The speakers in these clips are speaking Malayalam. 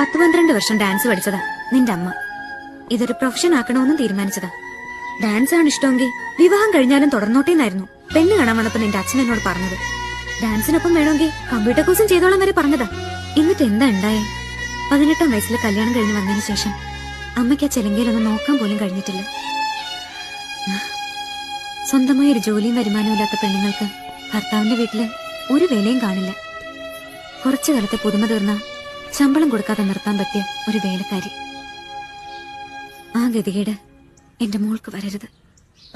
പത്ത് പന്ത്രണ്ട് വർഷം ഡാൻസ് പഠിച്ചതാ നിന്റെ അമ്മ. ഇതൊരു പ്രൊഫഷൻ ആക്കണമെന്നും തീരുമാനിച്ചതാ. ഡാൻസ് ആണ് ഇഷ്ടമെങ്കിൽ വിവാഹം കഴിഞ്ഞാലും തുടർന്നോട്ടേന്നായിരുന്നു പെണ്ണ് കാണാൻ വന്നപ്പോ നിന്റെ അച്ഛൻ എന്നോട് പറഞ്ഞത്. ഡാൻസിനൊപ്പം വേണമെങ്കിൽ കമ്പ്യൂട്ടർ കോഴ്സും ചെയ്തോളാം വരെ പറഞ്ഞതാ. എന്നിട്ട് എന്താ ഉണ്ടായേ? പതിനെട്ടാം വയസ്സിൽ കല്യാണം കഴിഞ്ഞ് വന്നതിന് ശേഷം അമ്മയ്ക്ക് ആ ചെലങ്കയിലൊന്നും നോക്കാൻ പോലും കഴിഞ്ഞിട്ടില്ല. സ്വന്തമായ ഒരു ജോലിയും വരുമാനവും ഇല്ലാത്ത പെണ്ണുങ്ങൾക്ക് ഭർത്താവിന്റെ വീട്ടിൽ ഒരു വിലയും കാണില്ല. കുറച്ചു കാലത്തെ പുതുമ തീർന്ന ശമ്പളം കൊടുക്കാതെ നിർത്താൻ പറ്റിയ ഒരു വേലക്കാരി. ആ ഗതികേട് എന്റെ മോൾക്ക് വരരുത്.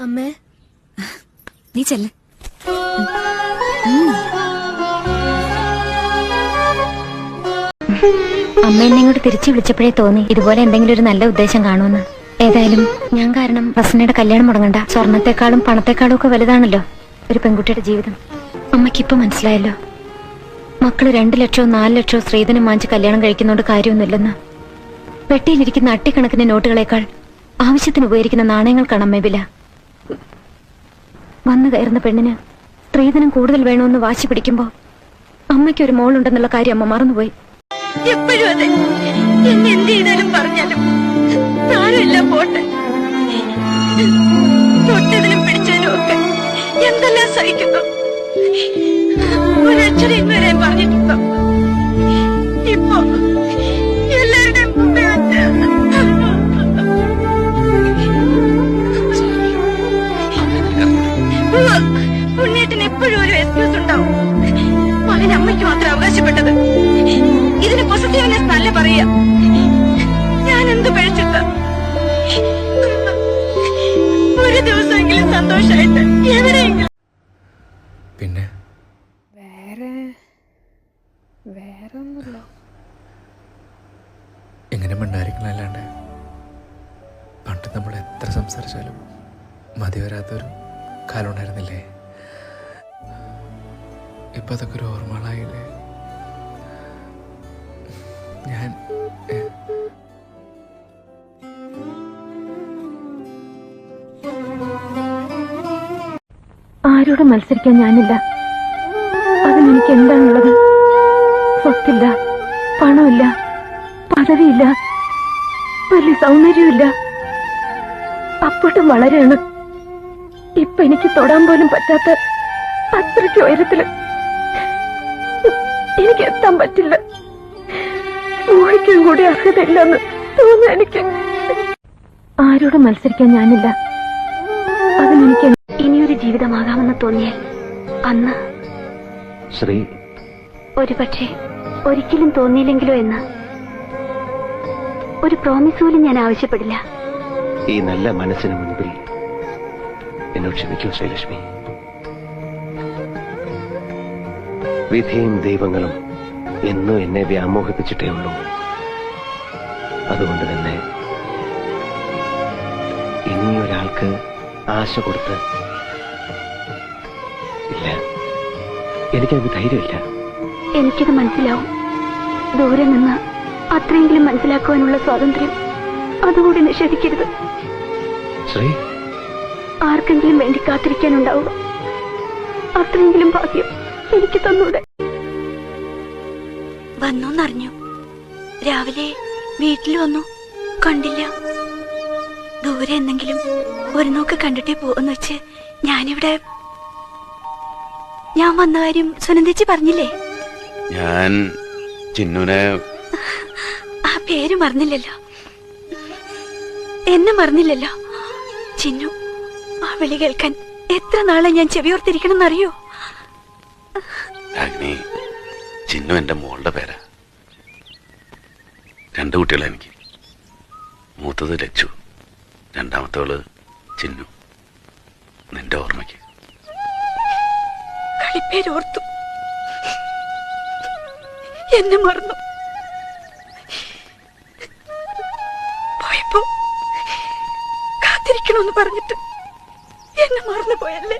അമ്മേ. നീ ചെല്ല്. അമ്മ എന്നെ ഇങ്ങോട്ട് തിരിച്ചു വിളിച്ചപ്പോഴേ തോന്നി ഇതുപോലെ എന്തെങ്കിലും ഒരു നല്ല ഉദ്ദേശം കാണുമെന്ന്. ഏതായാലും ഞാൻ കാരണം റസ്നയുടെ കല്യാണം മുടങ്ങണ്ട. സ്വർണത്തെക്കാളും പണത്തെക്കാളും ഒക്കെ വലുതാണല്ലോ ഒരു പെൺകുട്ടിയുടെ ജീവിതം. അമ്മയ്ക്കിപ്പോ മനസ്സിലായല്ലോ. മക്കൾ രണ്ടു ലക്ഷവും നാല് ലക്ഷവും സ്ത്രീധനം വാങ്ങിച്ച് കല്യാണം കഴിക്കുന്നോണ്ട് കാര്യമൊന്നുമില്ലെന്ന്. പെട്ടിയിലിരിക്കുന്ന അട്ടിക്കണക്കിന് നോട്ടുകളേക്കാൾ ആവശ്യത്തിന് ഉപയോഗിക്കുന്ന നാണയങ്ങൾക്കാണ് അമ്മ വില. വന്നു കയറുന്ന പെണ്ണിന് സ്ത്രീധനം കൂടുതൽ വേണമെന്ന് വാശി പിടിക്കുമ്പോ അമ്മയ്ക്ക് ഒരു മോളുണ്ടെന്നുള്ള കാര്യം അമ്മ മറന്നുപോയി. പറഞ്ഞാലും പോട്ടെ. എന്തെല്ലാം സഹിക്കുന്നു? ഒരക്ഷരം ഇന്നുവരെ പറഞ്ഞിട്ടുണ്ടോ ഇപ്പൊ സംസാരിച്ചാലും മതി വരാത്തൊരു കാലം ഉണ്ടായിരുന്നില്ലേ ഇപ്പൊ അതൊക്കെ ഒരു ഓർമ്മകളായില്ലേ? ഞാൻ ആരോടും മത്സരിക്കാൻ ഞാനില്ല. അതിനെനിക്ക് എന്താണുള്ളത് സ്വത്തില്ല പണമില്ല പദവിയില്ല വലിയ സൗന്ദര്യമില്ല അപ്പോട്ടും വളരെയാണ്. ഇപ്പൊ എനിക്ക് തൊടാൻ പോലും പറ്റാത്ത അത്രയ്ക്ക് ഉയരത്തിൽ എനിക്ക് എത്താൻ പറ്റില്ല. ഊഹിക്കാൻ കൂടി അർഹതയില്ലെന്ന് തോന്നുന്നു എനിക്ക്. ആരോടും മത്സരിക്കാൻ ഞാനില്ല. അതിനെനിക്ക് ഇനിയൊരു ജീവിതമാകാമെന്ന് തോന്നിയാൽ അന്ന് ശ്രീ ഒരു പക്ഷേ ഒരിക്കലും തോന്നിയില്ലെങ്കിലോ എന്ന്. ഒരു പ്രോമിസ് പോലും ഞാൻ ആവശ്യപ്പെടില്ല. ഈ നല്ല മനസ്സിന് മുൻപിൽ എന്നോട് ക്ഷമിക്കൂ ശ്രീലക്ഷ്മി. വിധിയും ദൈവങ്ങളും എന്നും എന്നെ വ്യാമോഹിപ്പിച്ചിട്ടേ ഉള്ളൂ. അതുകൊണ്ട് തന്നെ ഇനി ഒരാൾക്ക് ആശ കൊടുത്ത് ഇല്ല. എനിക്കത് ധൈര്യമില്ല. എനിക്കത് മനസ്സിലാവും. ദൂരെ നിന്ന് അത്രയെങ്കിലും മനസ്സിലാക്കുവാനുള്ള സ്വാതന്ത്ര്യം അതുകൂടി നിഷേധിക്കരുത്. ശ്രീ? ആർക്കെങ്കിലും വേണ്ടി കാത്തിരിക്കാനുണ്ടാവുക. അത്രയെങ്കിലും ഭാഗ്യം എനിക്ക് തന്നൂടെ. വന്നോന്നറിഞ്ഞു. രാവിലെ വീട്ടിൽ വന്നു. കണ്ടില്ല. ദൂരെ എന്തെങ്കിലും ഒരു നോക്ക് കണ്ടിട്ടേ പോകുന്നു വെച്ച് ഞാനിവിടെ ഞാൻ വന്ന കാര്യം സുനന്ദിച്ച് പറഞ്ഞില്ലേ? ഞാൻ ചിന്നുനെ ആ പേര് മറന്നില്ലല്ലോ. എന്നെ മറന്നില്ലല്ലോ. ചിന്നു ആ വിളി കേൾക്കാൻ എത്ര നാളെ ഞാൻ ചെവിയോർത്തിരിക്കണം എന്നറിയോ രാഗിണി ചിന്നു എന്റെ മോളുടെ പേരാ. രണ്ട് കുട്ടികളെ എനിക്ക്. മൂത്തത് ലച്ചു രണ്ടാമത്തവൾ ചിന്നു. നിന്റെ ഓർമ്മയ്ക്ക്. കളിപ്പേരോർത്തു. എന്നെ മറന്നു. കാത്തിരിക്കണമെന്ന് പറഞ്ഞിട്ട് എന്നെ മറന്നു പോയല്ലേ?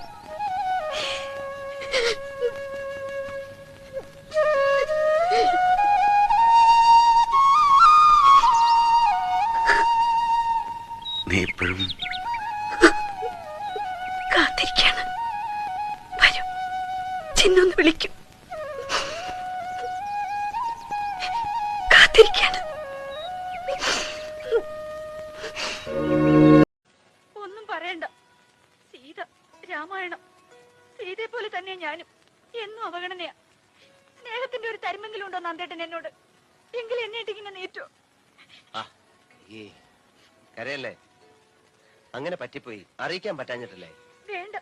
നീ ഇപ്പോഴും കാത്തിരിക്കാണ്. വരൂ. ചിന്നൊന്ന് വിളിക്കും. കാത്തിരിക്കാണ്. ഞാനും എന്നും അവഗണനയാ. സ്നേഹത്തിന്റെ ഒരു തരുമെങ്കിലും ഉണ്ടോ നന്ദേട്ടൻ എന്നോട്? എങ്കിലും എന്നെ ഇങ്ങനെ നീറ്റോ. ഈ കരയല്ലേ? അങ്ങനെ പറ്റിപ്പോയി. അറിയിക്കാൻ പറ്റാഞ്ഞിട്ടല്ലേ? വേണ്ട.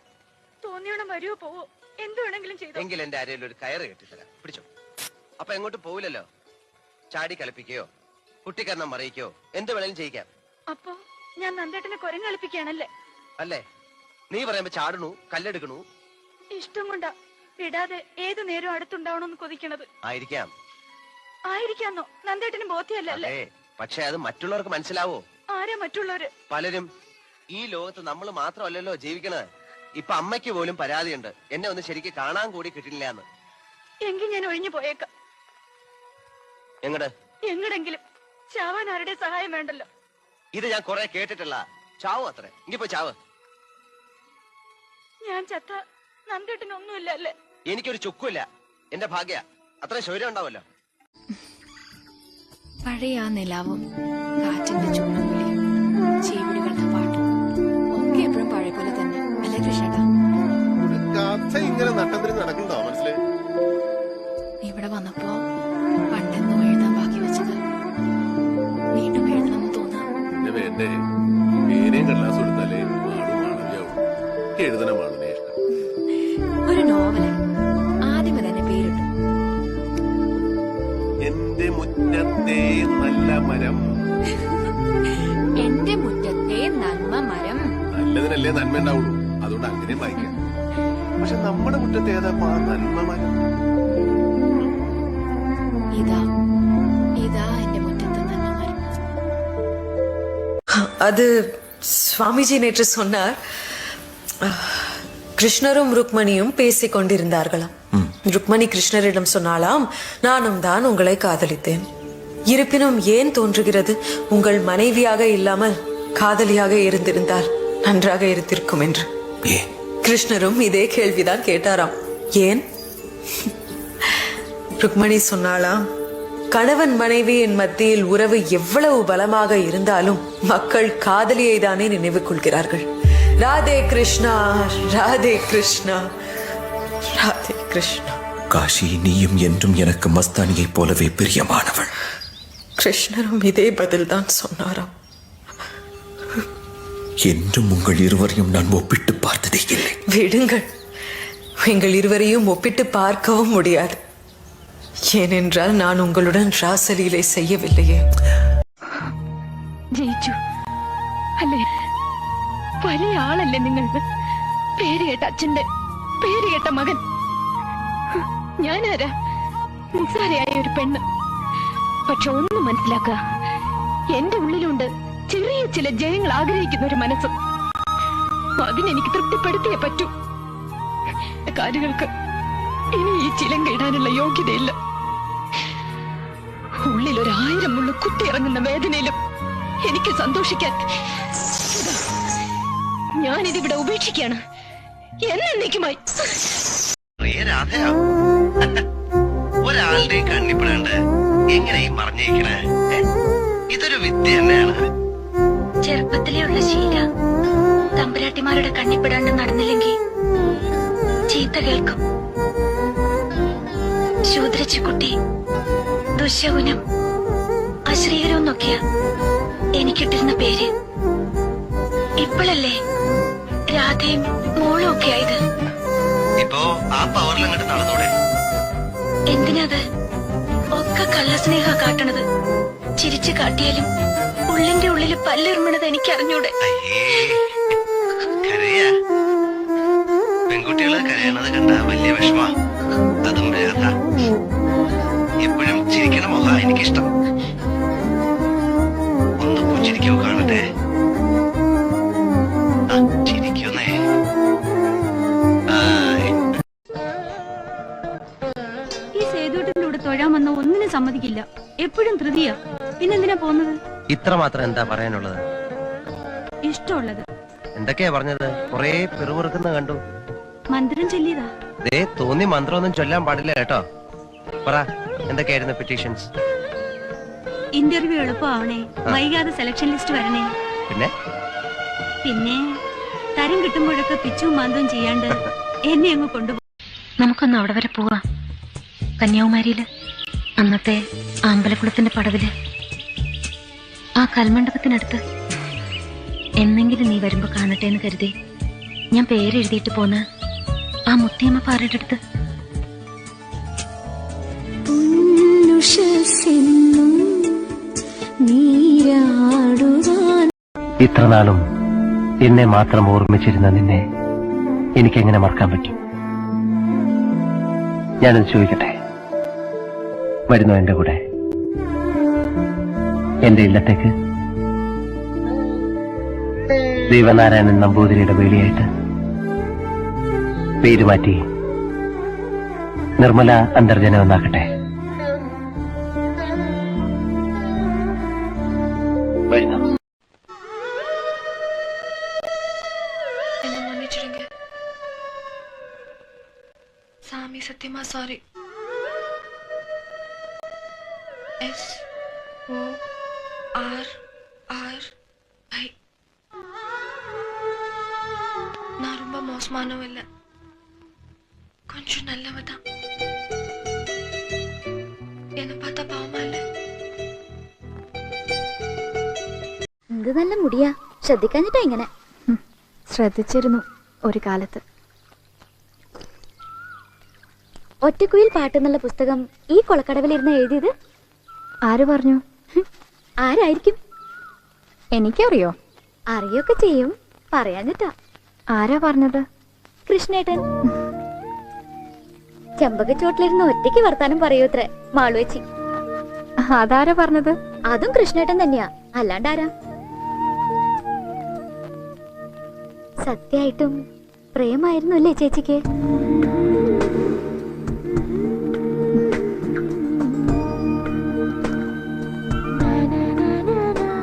തോന്നിയോണം വരുവോ പോവോ? എന്ത് വേണമെങ്കിലും ചെയ്തു. എങ്കിൽ എന്റെ ആരെയും ഒരു കയറ് കെട്ടിത്തരാം. പിടിച്ചോ. അപ്പൊ എങ്ങോട്ട് പോവില്ലല്ലോ? ചാടി കളിപ്പിക്കയോ? കുട്ടിക്കരണം മറിയിക്കോ എന്ത് വേണേലും ചെയ്യിക്കാം. അപ്പോ ഞാൻ നന്ദേട്ടനെ കൊരങ്ങളിപ്പിക്കുകയാണല്ലേ അല്ലേ? നീ പറയുമ്പോ ചാടണു കല്ലെടുക്കണു ഇഷ്ടം കൊണ്ടാ വിടാതെ ഏതു നേരം അടുത്തുണ്ടാവണമെന്ന് കൊതിക്കണത്. ആയിരിക്കാം. ആയിരിക്കാന്നോ? നന്ദേട്ടിന് ബോധ്യല്ലേ പക്ഷെ അത് മറ്റുള്ളവർക്ക് മനസ്സിലാവോ? ആരാ മറ്റുള്ളവര്? പലരും ഈ ലോകത്ത് നമ്മൾ മാത്രമല്ലല്ലോ ജീവിക്കണത്. ഇപ്പൊ അമ്മയ്ക്ക് പോലും പരാതിയുണ്ട്. എന്നെ ഒന്ന് ശരിക്ക് കാണാൻ കൂടി കിട്ടില്ല എന്ന് എങ്കിൽ ഞാൻ ഒഴിഞ്ഞു പോയേക്കാം. എങ്ങട്? എങ്ങടെങ്കിലും. ചാവാൻ ആരുടെ സഹായം വേണ്ടല്ലോ? ഇത് ഞാൻ കൊറേ കേട്ടിട്ടുള്ള. ചാവോ അത്ര? ഇനിയിപ്പോ ചാവ്. ഞാൻ ചത്ത നന്ദേട്ടനൊന്നുമില്ല അല്ലേ? എനിക്കൊരു ചുക്കുമില്ല. എന്റെ ഭാഗ്യ. അത്ര ശൗര്യം ഉണ്ടാവല്ലോ പഴയ ആ നിലാവും കാറ്റിന്റെ ചീവിടികളുടെ പാട്ടും ഒക്കെ എപ്പോഴും പഴയ പോലെ തന്നെ അല്ലേ കൃഷ്ണേട്ടാ? കഥ ഇങ്ങനെ നട്ടന്തിരി നടക്കണ്ടോ മനസ്സിലായി ഇവിടെ വന്നപ്പോ പണ്ടെന്നും എഴുതാൻ ബാക്കി വെച്ചത്. വീണ്ടും എഴുതണമെന്ന് തോന്നാം. പിന്നെ വേണ്ടേ? പേനയും കടലാസും എടുത്താലേ മാടും നന്മ ഉണ്ടാവുള്ളൂ അതുകൊണ്ട് അങ്ങനെ വായിക്കാം പക്ഷെ നമ്മുടെ മുറ്റത്തെ ഏതാ നന്മ മരം ഇതാ ഇതാ എന്റെ മുറ്റത്തെ നന്മ മരം அது சுவாமிஜி நேற்று சொன்னார் கிருஷ்ணரும் ருக்மணியும் பேசிக் கொண்டிருந்தார்களாம் ருக்மணி கிருஷ்ணரிடம் சொன்னாலாம் நானும் தான் உங்களை காதலித்தேன் இருப்பினும் ஏன் தோன்றுகிறது உங்கள் மனைவியாக இல்லாமல் காதலியாக இருந்திருந்தால் நன்றாக இருந்திருக்கும் என்று. கிருஷ்ணரும் இதே கேள்விதான் கேட்டாராம். ஏன்? ருக்மணி சொன்னாலாம் கணவன் மனைவியின் மத்தியில் உறவு எவ்வளவு பலமாக இருந்தாலும் மக்கள் காதலியை தானே நினைவு கொள்கிறார்கள். ராதே கிருஷ்ணா ராதே கிருஷ்ணா ராதே கிருஷ்ணா. காஷி நீயும் என்றும் எனக்கு மஸ்தானியைப் போலவே பிரியமானவள். கிருஷ்ணரும் இதே பதில்தான் சொன்னாராம். என்றும் உங்கள் இருவரையும் நான் ஒப்பிட்டு பார்த்ததே இல்லை விடுங்கள் எங்கள் இருவரையும் ஒப்பிட்டு பார்க்கவும் முடியாது ஏனென்றால் நான் உங்களுடன் ராசலீலை செய்யவில்லையே ജയിച്ചു അല്ലേ വലിയ ആളല്ലേ നിങ്ങൾ പേര് കേട്ട അച്ഛന്റെ പേര് കേട്ട മകൻ ഞാനാരാ നിസ്സാരയായ ഒരു പെണ്ണ് പക്ഷെ ഒന്ന് മനസ്സിലാക്കുക എന്റെ ഉള്ളിലുണ്ട് ചെറിയ ചില ജയങ്ങൾ ആഗ്രഹിക്കുന്ന ഒരു മനസ്സ്. അതിനെനിക്ക് തൃപ്തിപ്പെടുത്തിയേ പറ്റൂ. കാര്യങ്ങൾക്ക് ഇനി ഈ ചിലങ്ക യോഗ്യതയില്ല. ഉള്ളിൽ ഒരായിരം മുള്ള കുത്തിയിറങ്ങുന്ന വേദനയിലും എനിക്ക് സന്തോഷിക്കാൻ ഞാനിതിവിടെ ഉപേക്ഷിക്കാണ് എന്നേക്കുമായി ഒരാളുടെ കണ്ണിപ്പെടാണ്ട് എങ്ങനെയും ഈ മറിഞ്ഞിരിക്കണേ ഇതൊരു വിദ്യ തന്നെയാണ്. ചെറുപ്പത്തിലേ ഉള്ള ശീല. തമ്പുരാട്ടിമാരുടെ കണ്ണിപ്പെടാണ്ട് നടന്നില്ലെങ്കിൽ ചീത്ത കേൾക്കും. ശൂദ്രച്ചുകുട്ടി ദുശകുനം അശ്രീകരം എന്നൊക്കെയാ എനിക്കിട്ടിരുന്ന പേര്. ഇപ്പോഴല്ലേ രാധയും മോളും ഒക്കെ ആയത്? ഇപ്പോ ആ പവറിൽ അങ്ങോട്ട് നടന്നൂടെ. എന്തിനത് ഒക്കെ കള്ളസ്നേഹ കാട്ടണത്. ചിരിച്ചു കാട്ടിയാലും ഉള്ളിന്റെ ഉള്ളിൽ പല്ലിറങ്ങണത് എനിക്ക് അറിഞ്ഞൂടെ അയ്യേ കരയാ. പെൺകുട്ടികൾ കരയണത് കണ്ട വലിയ വിഷമ. അതും രാധ എപ്പോഴും ചിരിക്കണ മുഖ എനിക്കിഷ്ടം. ഒന്ന് പൂച്ചിരിക്കോ കാണട്ടെ. ആ, ചിരിക്കുന്നേ. ഈ സേതുട്ടിന്റെ കൂടെ തൊഴാമെന്ന വന്ന ഒന്നിനും സമ്മതിക്കില്ല. എപ്പോഴും ധൃതിയാ. പിന്നെന്തിനാ പോകുന്നത്? ഇത്ര മാത്രം എന്താ പറയാനുള്ളത്? ഇഷ്ടമുള്ളത്. എന്തൊക്കെയാ പറഞ്ഞത്? കൊറേ പിറുപിറുക്കുന്ന കണ്ടു. മന്ത്രം ചൊല്ലിയതാ. ദേ തോന്നി മന്ത്രമൊന്നും ചൊല്ലാൻ പാടില്ല കേട്ടോ. പറ എന്തൊക്കെയായിരുന്നു പെറ്റീഷൻസ് ഇന്റർവ്യൂ എളുപ്പമാവണേ. വൈകാതെ സെലക്ഷൻ ലിസ്റ്റ് വരണേ. പിന്നെ? പിന്നെ തരം കിട്ടുമ്പോഴൊക്കെ പിച്ചും മാന്തവും ചെയ്യാണ്ട് എന്നെ അങ്ങ് കൊണ്ടുപോ നമുക്കൊന്ന് അവിടെ വരെ പോവാം. കന്യാകുമാരിയിൽ അന്നത്തെ ആമ്പലക്കുളത്തിന്റെ അമ്പലക്കുളത്തിന്റെ പടവിൽ. ആ കൽമണ്ഡപത്തിനടുത്ത്. എന്നെങ്കിലും നീ വരുമ്പോ കാണട്ടെ എന്ന് കരുതി ഞാൻ പേരെഴുതിയിട്ട് പോന്ന ആ മുത്തിയമ്മ പാറയുടെ അടുത്ത്. ഇത്ര നാളും എന്നെ മാത്രം ഓർമ്മിച്ചിരുന്ന നിന്നെ എനിക്കെങ്ങനെ മറക്കാൻ പറ്റും? ഞാനത് ചോദിക്കട്ടെ? വരുന്നോ എന്റെ കൂടെ? എന്റെ ഇല്ലത്തേക്ക്. ദൈവനാരായണൻ നമ്പൂതിരിയുടെ വേലിയായിട്ട് പേരുമാറ്റി നിർമ്മല അന്തർജനം എന്നാകട്ടെ സാമി സത്യമാ sorry S O sorry S O R R I நான் ரொம்ப மோசமானவ இல்ல கொஞ்சம் நல்லவ தான் என்ன பார்த்தா பாவமா இல்ல എന്ത് നല്ല മുടിയാ ശ്രദ്ധിക്കാഞ്ഞിട്ടാ ഇങ്ങനെ ശ്രദ്ധിച്ചിരുന്നു ഒരു കാലത്ത് ഒറ്റക്കുയിൽ പാട്ടെന്നുള്ള പുസ്തകം ഈ കൊളക്കടവിലിരുന്ന് എഴുതിയത് ആര് പറഞ്ഞു ആരായിരിക്കും? എനിക്കറിയോ. അറിയൊക്കെ ചെയ്യും. പറയാഞ്ഞിട്ടാ ആരാ പറഞ്ഞത്? കൃഷ്ണേട്ടൻ. ചെമ്പകച്ചോട്ടിലിരുന്ന് ഒറ്റയ്ക്ക് വർത്താനം പറയൂ അത്ര മാളുവച്ചി. അതാരാ പറഞ്ഞത്? അതും കൃഷ്ണേട്ടൻ തന്നെയാ. അല്ലാണ്ടാരാ? സത്യായിട്ടും പ്രേമായിരുന്നു അല്ലേ ചേച്ചിക്ക്?